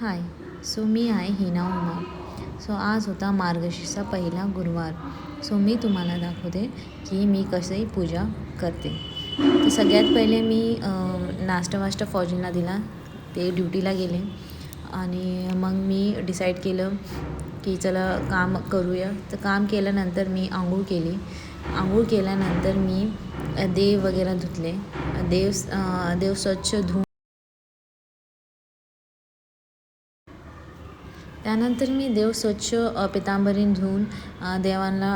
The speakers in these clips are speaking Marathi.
हाय सो मी आहे हिना उमा. सो आज होता मार्गशीर्षचा पहिला गुरुवार. सो मी तुम्हाला दाखवते की मी कशी पूजा करते. तर सगळ्यात पहिले मी नाश्ता वाष्टा फौजींना दिला. ते ड्युटीला गेले. आणि मग मी डिसाईड केलं की चला काम करूया. तर काम केल्यानंतर मी आंघोळ केली. आंघोळ केल्यानंतर मी देव वगैरे धुतले. देव देव स्वच्छ धुवून त्यानंतर मी देव स्वच्छ पितांबरीन धुवून देवांना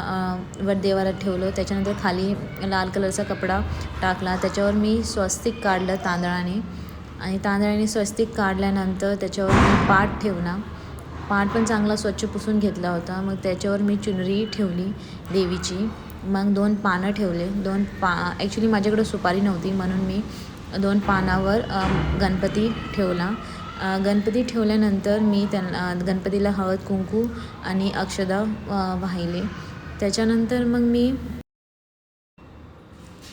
वर देवाला ठेवलं. त्याच्यानंतर खाली लाल कलरचा कपडा टाकला. त्याच्यावर मी स्वस्तिक काढलं तांदळाने. आणि तांदळाने स्वस्तिक काढल्यानंतर त्याच्यावर मी पाट ठेवला. पाट पण चांगला स्वच्छ पुसून घेतला होता. मग त्याच्यावर मी चुनरी ठेवली देवीची. मग दोन पानं ठेवले. दोन पा ॲक्च्युली माझ्याकडं सुपारी नव्हती. म्हणून मी दोन पानावर गणपती ठेवला. गणपती ठेवल्यानंतर मी त्यांना गणपतीला हळद कुंकू आणि अक्षदा वाहिले. त्याच्यानंतर मग मी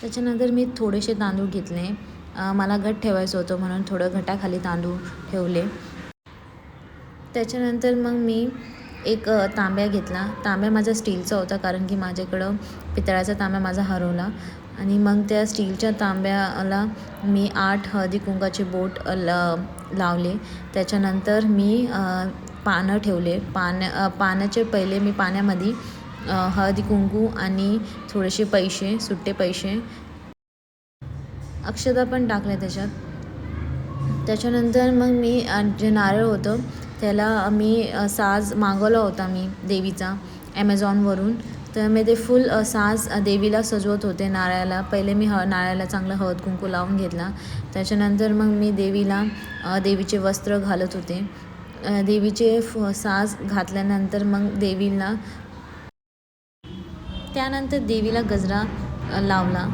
त्याच्यानंतर मी थोडेसे तांदूळ घेतले. मला घट ठेवायचं होतं म्हणून थोडं घटाखाली तांदूळ ठेवले. त्याच्यानंतर मग मी एक तांब्या घेतला. तांब्या माझा स्टीलचा होता कारण की माझ्याकडं पितळाचा तांब्या माझा हरवला. आणि मग त्या स्टीलच्या तांब्याला मी आठ हळदी कुंकाचे बोट ल लावले. त्याच्यानंतर मी पानं ठेवले. पाण्या पानाचे पाण्याचे पहिले मी पाण्यामध्ये हळदी कुंकू आणि थोडेसे पैसे सुट्टे पैसे अक्षता पण टाकले त्याच्यात. त्याच्यानंतर मग मी जे नारळ होतं त्याला मी साज मागवला होता मी देवीचा ॲमेझॉनवरून तर मी ते फुल साज देवीला सजवत होते नारळाला. पहिले मी ह नारळाला चांगलं हळद कुंकू लावून घेतला. त्याच्यानंतर मग मी देवीला देवीचे वस्त्र घालत होते. देवीचे फ साज घातल्यानंतर मग देवीला त्यानंतर देवीला गजरा लावला.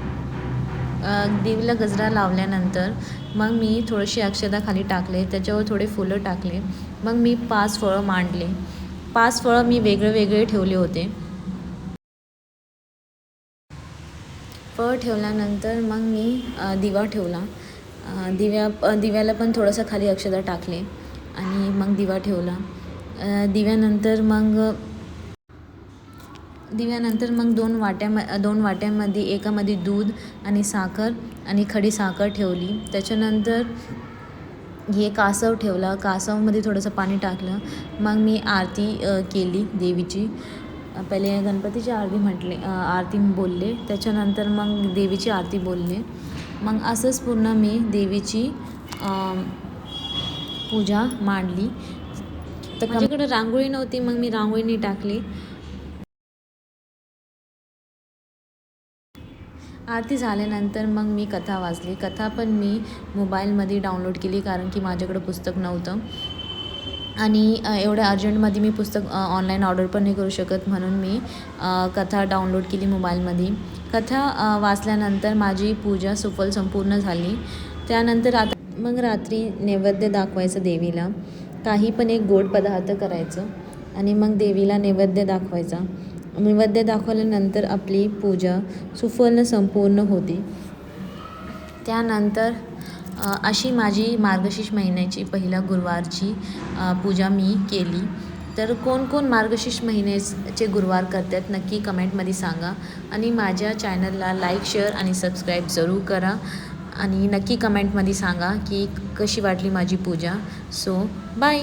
देवीला गजरा लावल्यानंतर मग मी थोडीशी अक्षता खाली टाकले. त्याच्यावर थोडे फुलं टाकले. मग मी पाच फळं मांडले. पाच फळं मी वेगळे वेगळे ठेवले होते. फळ ठेवल्यानंतर मग मी दिवा ठेवला. दिव्या दिव्याला पण थोडंसं खाली अक्षता टाकले आणि मग दिवा ठेवला. दिव्यानंतर मग दिव्यानंतर मग दोन वाट्या दोन वाट्यामध्ये एकामध्ये दूध आणि साखर आणि खडी साखर ठेवली. त्याच्यानंतर हे कासव ठेवला. कासवमध्ये थोडंसं पाणी टाकलं. मग मी आरती केली देवीची. पहिले गणपतीची आरती म्हटले आरती बोलले त्याच्यानंतर मग देवीची आरती बोलले. मग असंच पूर्ण मी देवीची पूजा मांडली. तर माझ्याकडे रांगोळी नव्हती मग मी रांगोळीनी टाकली. आरती झाल्यानंतर मग मी कथा वाचली. कथा पण मी मोबाईलमध्ये डाउनलोड केली कारण की माझ्याकडं पुस्तक नव्हतं. आणि एवढ्या अर्जंटमध्ये मी पुस्तक ऑनलाईन ऑर्डर पण नाही करू शकत म्हणून मी कथा डाउनलोड केली मोबाईलमध्ये. कथा वाचल्यानंतर माझी पूजा सुफल संपूर्ण झाली. त्यानंतर आता मग रात्री नैवेद्य दाखवायचं देवीला. काही पण एक गोड पदार्थ करायचं आणि मग देवीला नैवेद्य दाखवायचा. नैवेद्य दाखवल्यानंतर आपली पूजा सुफल संपूर्ण होते. त्यानंतर अशी माझी मार्गशीर्ष महिन्याची पहिल्या गुरुवारची पूजा मी केली. तर कोण कोण मार्गशीर्ष महिन्याचे गुरुवार करतात नक्की कमेंटमध्ये सांगा. आणि माझ्या चॅनलला लाईक शेअर आणि सबस्क्राईब जरूर करा. आणि नक्की कमेंटमध्ये सांगा की कशी वाटली माझी पूजा. So bye!